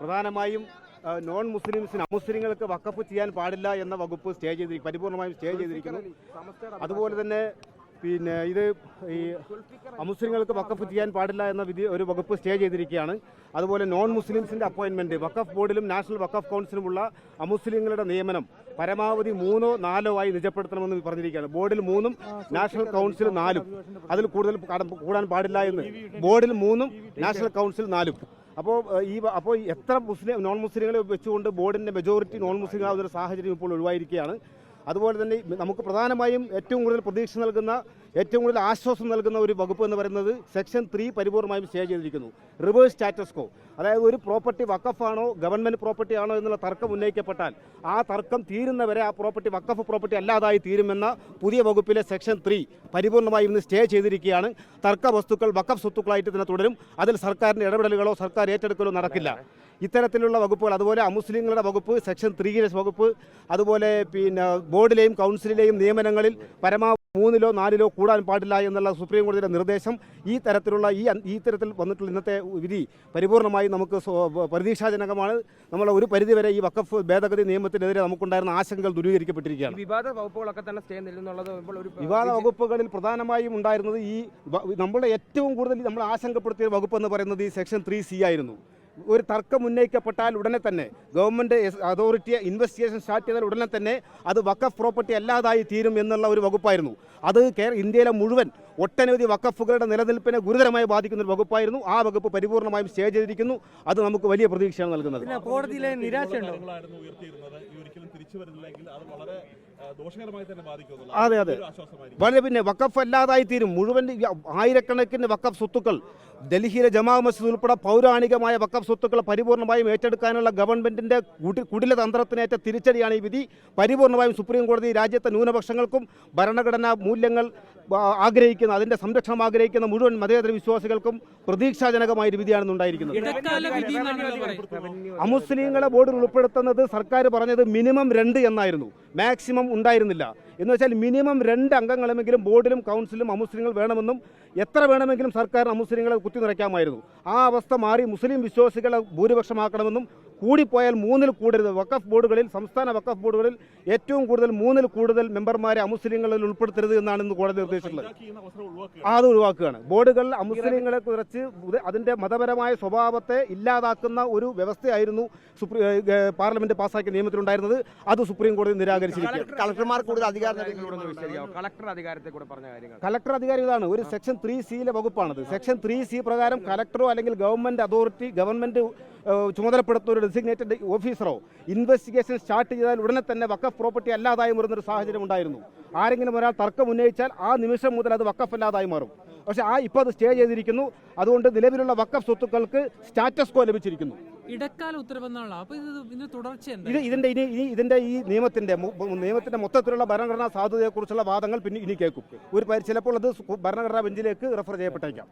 പ്രധാനമായും നോൺ മുസ്ലിംസിന് അമുസ്ലിങ്ങൾക്ക് വക്കപ്പ് ചെയ്യാൻ പാടില്ല എന്ന വകുപ്പ് സ്റ്റേ ചെയ്തിരിക്കും പരിപൂർണമായും സ്റ്റേ ചെയ്തിരിക്കുന്നു. അതുപോലെ തന്നെ പിന്നെ ഇത് ഈ അമുസ്ലിങ്ങൾക്ക് വക്കഫ് ചെയ്യാൻ പാടില്ല എന്ന വിധി ഒരു വകുപ്പ് സ്റ്റേ ചെയ്തിരിക്കുകയാണ്. അതുപോലെ നോൺ മുസ്ലിംസിന്റെ അപ്പോയിൻമെന്റ് വക്കഫ് ബോർഡിലും നാഷണൽ വക്കഫ് കൗൺസിലുമുള്ള അമുസ്ലിങ്ങളുടെ നിയമനം പരമാവധി മൂന്നോ നാലോ ആയി നിജപ്പെടുത്തണമെന്ന് പറഞ്ഞിരിക്കുകയാണ്. ബോർഡിൽ മൂന്നും നാഷണൽ കൗൺസിൽ നാലും. അതിൽ കൂടുതൽ കൂടാൻ പാടില്ല എന്ന്. ബോർഡിൽ മൂന്നും നാഷണൽ കൗൺസിൽ നാലും. അപ്പോൾ ഈ അപ്പോൾ എത്ര മുസ്ലിം നോൺ മുസ്ലിങ്ങളെ വെച്ചുകൊണ്ട് ബോർഡിന്റെ മെജോറിറ്റി നോൺ മുസ്ലിം ആവുന്ന ഒരു സാഹചര്യം ഇപ്പോൾ ഒഴിവായിരിക്കുകയാണ്. അതുപോലെ തന്നെ നമുക്ക് പ്രധാനമായും ഏറ്റവും കൂടുതൽ പ്രതീക്ഷ നൽകുന്ന ഏറ്റവും കൂടുതൽ ആശ്വാസം നൽകുന്ന ഒരു വകുപ്പ് എന്ന് പറയുന്നത് സെക്ഷൻ ത്രീ പരിപൂർണമായും സ്റ്റേ ചെയ്തിരിക്കുന്നു. റിവേഴ്സ് സ്റ്റാറ്റസ്കോ അതായത് ഒരു പ്രോപ്പർട്ടി വക്കഫാണോ ഗവൺമെന്റ് പ്രോപ്പർട്ടി ആണോ എന്നുള്ള തർക്കം ഉന്നയിക്കപ്പെട്ടാൽ ആ തർക്കം തീരുന്നവരെ ആ പ്രോപ്പർട്ടി വക്കഫ് പ്രോപ്പർട്ടി അല്ലാതായി തീരുമെന്ന പുതിയ വകുപ്പിലെ സെക്ഷൻ ത്രീ പരിപൂർണമായും ഇന്ന് സ്റ്റേ ചെയ്തിരിക്കുകയാണ്. തർക്ക വസ്തുക്കൾ വക്കഫ് സ്വത്തുക്കളായിട്ട് തന്നെ തുടരും. അതിൽ സർക്കാരിന്റെ ഇടപെടലുകളോ സർക്കാർ ഏറ്റെടുക്കലോ നടക്കില്ല. ഇത്തരത്തിലുള്ള വകുപ്പുകൾ അതുപോലെ അമുസ്ലിങ്ങളുടെ വകുപ്പ് സെക്ഷൻ ത്രീയിലെ വകുപ്പ് അതുപോലെ പിന്നെ ബോർഡിലെയും കൗൺസിലിലെയും നിയമനങ്ങളിൽ പരമാവധി മൂന്നിലോ നാലിലോ കൂടാൻ പാടില്ല എന്നുള്ള സുപ്രീം കോടതിയുടെ നിർദ്ദേശം ഈ തരത്തിലുള്ള ഈ ഈ തരത്തിൽ വന്നിട്ടുള്ള ഇന്നത്തെ വിധി പരിപൂർണമായി നമുക്ക് പ്രതീക്ഷാജനകമാണ്. നമ്മൾ ഒരു പരിധിവരെ ഈ വക്കഫ് ഭേദഗതി നിയമത്തിനെതിരെ നമുക്കുണ്ടായിരുന്ന ആശങ്കകൾ ദൂരീകരിക്കപ്പെട്ടിരിക്കുകയാണ് വിവാദ വകുപ്പുകളൊക്കെ തന്നെ സ്റ്റേ നിൽക്കുന്നുള്ളത് ഒരു വിവാദ വകുപ്പുകളിൽ പ്രധാനമായും ഉണ്ടായിരുന്നത് ഈ നമ്മുടെ ഏറ്റവും കൂടുതൽ നമ്മൾ ആശങ്കപ്പെടുത്തിയ വകുപ്പ് എന്ന് പറയുന്നത് ഈ സെക്ഷൻ ത്രീ സി ആയിരുന്നു. ഒരു തർക്കം ഉന്നയിക്കപ്പെട്ടാൽ ഉടനെ തന്നെ ഗവൺമെന്റ് അതോറിറ്റിയെ അതോറിറ്റി ഇൻവെസ്റ്റിഗേഷൻ സ്റ്റാർട്ട് ചെയ്താൽ ഉടനെ തന്നെ അത് വക്കഫ് പ്രോപ്പർട്ടി അല്ലാതായി തീരും എന്നുള്ള ഒരു വകുപ്പായിരുന്നു. അത് കേര ഇന്ത്യയിലെ മുഴുവൻ ഒട്ടനവധി വക്കഫുകളുടെ നിലനിൽപ്പിനെ ഗുരുതരമായി ബാധിക്കുന്ന ഒരു വകുപ്പായിരുന്നു. ആ വകുപ്പ് പരിപൂർണമായും സ്റ്റേ ചെയ്തിരിക്കുന്നു. അത് നമുക്ക് വലിയ പ്രതീക്ഷയാണ് നൽകുന്നത്. കോടതിയിലെ നിരാശയുണ്ടോ? ദോഷകരമായി തന്നെ ബാധിക്കും അതെ അതെ. വളരെ പിന്നെ വക്കഫ് അല്ലാതായി തീരും. മുഴുവൻ ആയിരക്കണക്കിന് വക്കഫ് സ്വത്തുക്കൾ. ഡൽഹിയിലെ ജമാ മസ്ജിദ് ഉൾപ്പെടെ പൗരാണികമായ വക്കഫ് സ്വത്തുക്കൾ പരിപൂർണമായും ഏറ്റെടുക്കാനുള്ള ഗവൺമെന്റിന്റെ കുടി- കുടില തന്ത്രത്തിനേറ്റ തിരിച്ചടിയാണ് ഈ വിധി. പരിപൂർണമായും സുപ്രീം കോടതി രാജ്യത്തെ ന്യൂനപക്ഷങ്ങൾക്കും ഭരണഘടനാ മൂല്യങ്ങൾ ആഗ്രഹിക്കുന്ന അതിന്റെ സംരക്ഷണം ആഗ്രഹിക്കുന്ന മുഴുവൻ മതേതര വിശ്വാസികൾക്കും പ്രതീക്ഷാജനകമായ ഒരു വിധിയാണ് ഉണ്ടായിരിക്കുന്നത്. അമുസ്ലിങ്ങളെ ബോർഡിൽ ഉൾപ്പെടുത്തുന്നത് സർക്കാർ പറഞ്ഞത് മിനിമം രണ്ട് എന്നായിരുന്നു. മാക്സിമം ഉണ്ടായിരുന്നില്ല. എന്ന് വെച്ചാൽ മിനിമം രണ്ട് അംഗങ്ങളെങ്കിലും ബോർഡിലും കൗൺസിലും അമുസ്ലിങ്ങൾ വേണമെന്നും എത്ര വേണമെങ്കിലും സർക്കാർ അമുസ്ലിങ്ങളെ കുത്തി നിറയ്ക്കാമായിരുന്നു ആ അവസ്ഥ മാറി മുസ്ലിം വിശ്വാസികളെ ഭൂരിപക്ഷമാക്കണമെന്നും കൂടിപ്പോയാൽ മൂന്നിൽ കൂടരുത്. വക്കഫ് ബോർഡുകളിൽ സംസ്ഥാന വക്കഫ് ബോർഡുകളിൽ ഏറ്റവും കൂടുതൽ മൂന്നിൽ കൂടുതൽ മെമ്പർമാരെ അമുസ്ലിങ്ങളിൽ ഉൾപ്പെടുത്തരുത് എന്നാണ് ഇന്ന് കോടതി നിർദ്ദേശിച്ചിട്ടുള്ളത്. അത് ഒഴിവാക്കുകയാണ്. ബോർഡുകൾ അമുസ്ലിങ്ങളെ കുറച്ച് അതിന്റെ അതിന്റെ മതപരമായ സ്വഭാവത്തെ ഇല്ലാതാക്കുന്ന ഒരു വ്യവസ്ഥയായിരുന്നു സുപ്രീം പാർലമെന്റ് പാസ്സാക്കിയ നിയമത്തിലുണ്ടായിരുന്നത്. അത് സുപ്രീം കോടതി നിരാകരിച്ചിരിക്കുകയാണ്. കളക്ടർമാർ കൂടുതൽ അധികാരം കളക്ടർ അധികാരം ഇതാണ് ഒരു സെക്ഷൻ ത്രീ സിയിലെ വകുപ്പാണത്. സെക്ഷൻ ത്രീ സി പ്രകാരം കലക്ടറോ അല്ലെങ്കിൽ ഗവൺമെന്റ് അതോറിറ്റി ഗവൺമെന്റ് ചുമതലപ്പെടുത്തുന്ന ഒരു ഡെസിഗ്നേറ്റഡ് ഓഫീസറോ ഇൻവെസ്റ്റിഗേഷൻ സ്റ്റാർട്ട് ചെയ്താൽ ഉടനെ തന്നെ വക്കഫ് പ്രോപ്പർട്ടി അല്ലാതായി മാറുന്ന ഒരു സാഹചര്യം ഉണ്ടായിരുന്നു. ആരെങ്കിലും ഒരാൾ തർക്കം ഉന്നയിച്ചാൽ ആ നിമിഷം മുതൽ അത് വക്കഫ് അല്ലാതായി മാറും. പക്ഷേ ആ ഇപ്പോൾ അത് സ്റ്റേ ചെയ്തിരിക്കുന്നു. അതുകൊണ്ട് നിലവിലുള്ള വക്കഫ് സ്വത്തുക്കൾക്ക് സ്റ്റാറ്റസ് കോ ലഭിച്ചിരിക്കുന്നു. ഇടക്കാല ഉത്തരവെന്നാണല്ലോ. അപ്പോൾ ഇത് ഇതിന് തുടർച്ച ഇത് ഇതിന്റെ ഇനി ഇനി ഇതിന്റെ ഈ നിയമത്തിന്റെ നിയമത്തിന്റെ മൊത്തത്തിലുള്ള ഭരണഘടനാ സാധുതയെക്കുറിച്ചുള്ള വാദങ്ങൾ പിന്നെ ഇനി കേൾക്കും. ഒരു പരി- ചിലപ്പോൾ അത് ഭരണഘടനാ ബെഞ്ചിലേക്ക് റെഫർ ചെയ്യപ്പെട്ടേക്കാം.